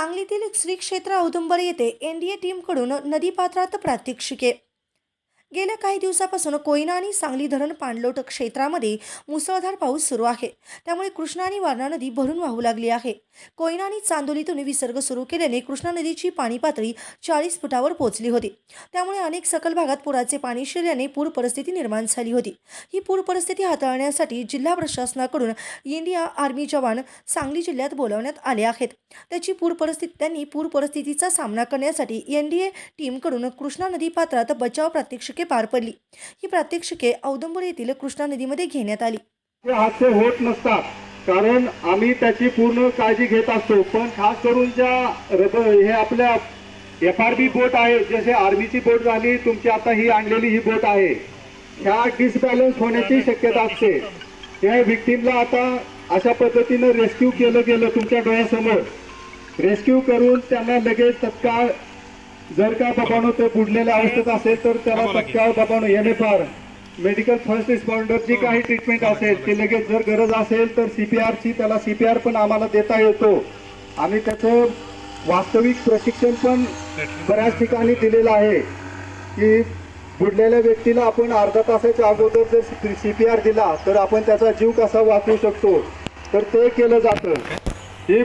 सांगलीतील श्री क्षेत्र औदुंबर येथे एनडीए टीमकडून नदीपात्रात प्रात्यक्षिके. गेल्या काही दिवसापासून कोयना आणि सांगली धरण पाणलोट क्षेत्रामध्ये मुसळधार पाऊस सुरू आहे. त्यामुळे कृष्णा आणि वारणा नदी भरून वाहू लागली आहे. कोयना आणि चांदोलीतून विसर्ग सुरू केल्याने कृष्णा नदीची पाणी पातळी चाळीस फुटावर पोहोचली होती. त्यामुळे अनेक सकल भागात पुराचे पाणी शिरल्याने पूर परिस्थिती निर्माण झाली होती. ही पूर परिस्थिती हाताळण्यासाठी जिल्हा प्रशासनाकडून इंडिया आर्मी जवान सांगली जिल्ह्यात बोलावण्यात आले आहेत. त्याची पूर परिस्थिती त्यांनी पूर परिस्थितीचा सामना करण्यासाठी एनडीए टीमकडून कृष्णा नदी पात्रात बचाव प्रात्यक्षिक पार पडली. ही प्रात्यक्षिके औदंबर येथील कृष्णा नदीमध्ये घेण्यात आली. हे हादसे होत नसतात. कारण आम्ही त्याची पूर्ण काळजी घेत असतो. पण खास करून ज्या रब हे आपल्या एफ आर बी बोट आहे. जसे आर्मीची बोट झाली तुमची आता ही आणलेली ही बोट आहे. ह्या डिसबॅलन्स होण्याची शक्यता असते. या विक्टीमला आता अशा पद्धतीनं रेस्क्यू केलं गेलं तुमच्या डोळ्यासमोर. रेस्क्यू करून त्यांना लगेच तत्काळ जर का बाबांनो ते बुडलेल्या अवस्थेत असेल तर त्याला तत्काळ बाबांनो N F R medical first रिस्पॉन्डरची काही ट्रीटमेंट असेल ती लगेच जर गरज असेल तर सीपीआरची त्याला सीपीआर पण आम्हाला देता येतो. आम्ही त्याचं वास्तविक प्रशिक्षण पण बऱ्याच ठिकाणी दिलेलं आहे की बुडलेल्या व्यक्तीला आपण अर्धा तासाच्या अगोदर जर सीपीआर दिला तर आपण त्याचा जीव कसा वाचवू शकतो? तर ते केलं जातं. ही